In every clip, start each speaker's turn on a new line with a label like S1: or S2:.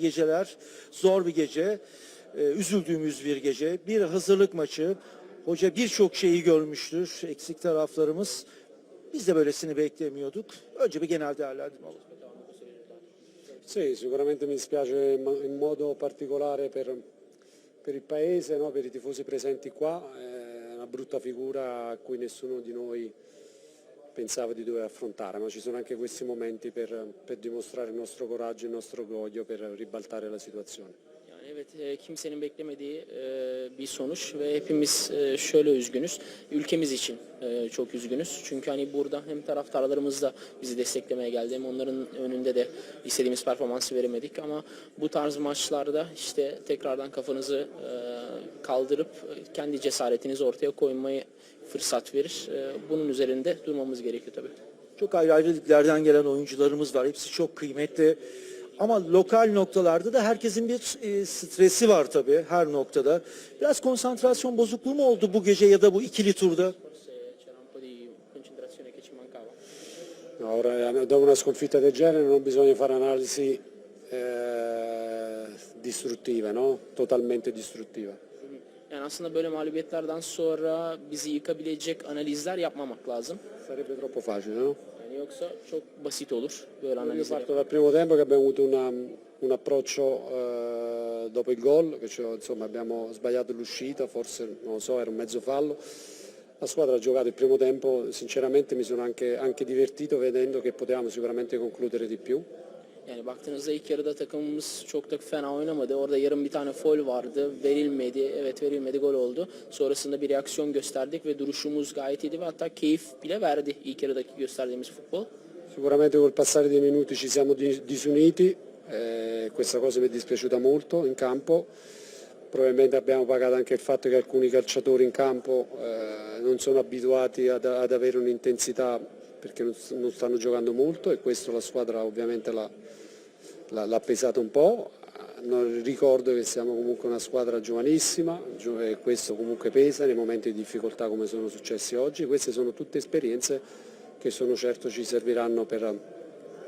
S1: geceler. Zor bir gece. Ee, üzüldüğümüz bir gece. Bir hazırlık maçı. Hoca birçok şeyi görmüştür. Eksik taraflarımız. Biz de böylesini beklemiyorduk. Önce bir genel değerlendirme alalım.
S2: Sì, sicuramente mi dispiace in modo particolare per, per il Paese, no, per i tifosi presenti qua, è una brutta figura a cui nessuno di noi pensava di dover affrontare, ma ci sono anche questi momenti per, per dimostrare il nostro coraggio e il nostro orgoglio per ribaltare la situazione.
S3: Evet e, kimsenin beklemediği e, bir sonuç ve hepimiz şöyle üzgünüz. Ülkemiz için çok üzgünüz. Çünkü hani burada hem taraftarlarımız da bizi desteklemeye geldi hem onların önünde de istediğimiz performansı veremedik ama bu tarz maçlarda işte tekrardan kafanızı kaldırıp kendi cesaretinizi ortaya koymayı fırsat verir. E, Bunun üzerinde durmamız gerekiyor tabii.
S1: Çok ayrı ayrı liglerden gelen oyuncularımız var. Hepsi çok kıymetli. Ama lokal noktalarda da herkesin bir e, stresi var tabii her noktada. Biraz konsantrasyon bozukluğu mu oldu bu gece ya da bu ikili turda?
S2: Ora, eh, dopo una sconfitta del genere non bisogna fare analisi eh, distruttive, no? totalmente distruttive.
S3: Yani aslında böyle mağlubiyetlerden sonra bizi yıkabilecek analizler yapmamak lazım.
S2: Sarebbe troppo facile, no?
S3: Yani yoksa çok basit olur böyle
S2: Io
S3: analizler.
S2: parto dal primo tempo che abbiamo avuto una- un approccio eh, dopo il gol, che cioè, insomma, abbiamo sbagliato l'uscita, forse non lo so, era un mezzo fallo. La squadra ha giocato il primo tempo, sinceramente mi sono anche, anche divertito vedendo che potevamo sicuramente concludere di più.
S3: Yani baktığınızda ilk yarıda takımımız çok da fena oynamadı. Orada yarım bir tane foul vardı. Verilmedi. Evet verilmedi gol oldu. Sonrasında bir reaksiyon gösterdik ve duruşumuz gayet iyiydi ve hatta keyif bile verdi ilk yarıdaki gösterdiğimiz futbol.
S2: Sicuramente col passare dei minuti ci siamo di- disuniti, eh, questa cosa mi è dispiaciuta molto in campo. Probabilmente abbiamo pagato anche il fatto che alcuni calciatori in campo eh, non sono abituati ad, ad avere un'intensità perché non, stanno giocando molto e questo la squadra ovviamente l'ha, pesato un po'. Non ricordo che siamo comunque una squadra giovanissima gio- e questo comunque pesa nei momenti di difficoltà come sono successi oggi. Queste sono tutte esperienze che sono certo ci serviranno per,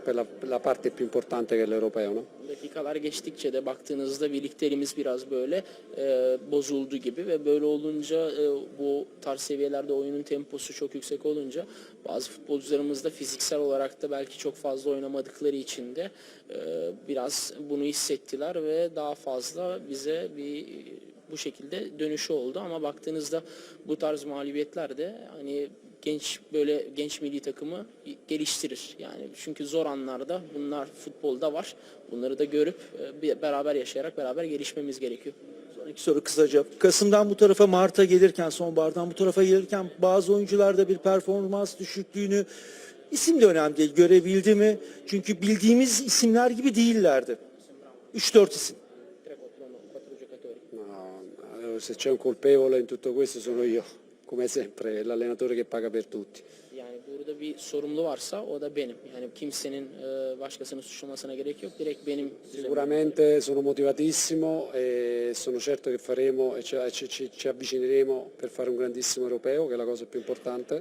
S2: la, la parte più importante che è l'europeo. No?
S3: Dakikalar geçtikçe de baktığınızda birlikteliğimiz biraz böyle e, bozuldu gibi ve böyle olunca e, bu tarz seviyelerde oyunun temposu çok yüksek olunca bazı futbolcularımız da fiziksel olarak da belki çok fazla oynamadıkları için de e, biraz bunu hissettiler ve daha fazla bize bir bu şekilde dönüşü oldu ama baktığınızda bu tarz mağlubiyetler de hani genç böyle genç milli takımı geliştirir. Yani çünkü zor anlarda bunlar futbolda var. Bunları da görüp e, bir- beraber yaşayarak beraber gelişmemiz gerekiyor.
S1: Sonraki soru kısaca. Kasım'dan bu tarafa Mart'a gelirken, sonbahardan bu tarafa gelirken bazı oyuncularda bir performans düşüklüğünü isim de önemli değil. Görebildi mi? Çünkü bildiğimiz isimler gibi değillerdi. 3-4 isim.
S3: 3-4 giocatori.
S2: No, se c'è un colpevole in tutto questo sono io, come sempre, l'allenatore che paga per tutti.
S3: Yani burada bir sorumlu varsa o da benim. Yani kimsenin e, başkasını suçlamasına gerek yok. Direkt benim.
S2: Sicuramente sono motivatissimo e sono certo che faremo e ci, ci- ci- ci avvicineremo per fare un grandissimo europeo, che è la cosa più importante.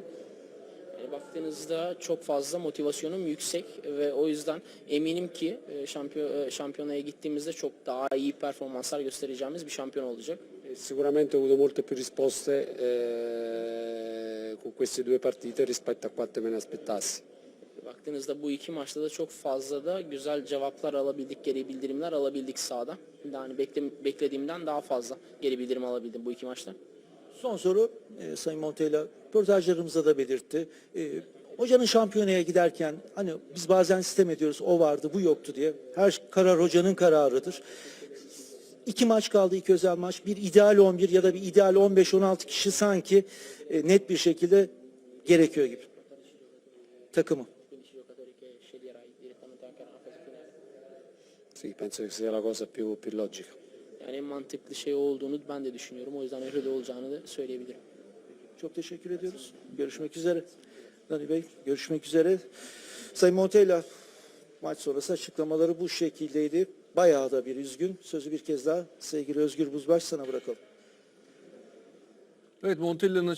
S3: Yani baktığınızda çok fazla motivasyonum yüksek ve o yüzden eminim ki e, şampiyon e, şampiyonaya gittiğimizde çok daha iyi performanslar göstereceğimiz bir şampiyon olacak.
S2: E sicuramente ho avuto molte più risposte eh, con queste due partite rispetto a quante me ne aspettassi.
S3: Baktığınızda bu iki maçta da çok fazla da güzel cevaplar alabildik, geri bildirimler alabildik sahada. Yani bekle, beklediğimden daha fazla geri bildirim alabildim bu iki maçta.
S1: Son soru e, Sayın Montella röportajlarımızda da belirtti. E, hocanın şampiyonaya giderken hani biz bazen sistem ediyoruz o vardı bu yoktu diye. Her karar hocanın kararıdır. İki maç kaldı, iki özel maç. Bir ideal 11 ya da bir ideal 15-16 kişi sanki e, net bir şekilde gerekiyor gibi. Takımı.
S3: 15 giocatori che sceglierai direttamente anche nella fase finale.
S2: Sì, penso che sia la cosa più, più logica.
S3: Yani en mantıklı şey olduğunu ben de düşünüyorum. O yüzden öyle de olacağını da söyleyebilirim.
S1: Çok teşekkür ediyoruz. Görüşmek üzere. Dani Bey, görüşmek üzere. Sayın Montella, maç sonrası açıklamaları bu şekildeydi. Bayağı da bir üzgün. Sözü bir kez daha sevgili Özgür Buzbaş sana bırakalım.
S4: Evet Montella'nın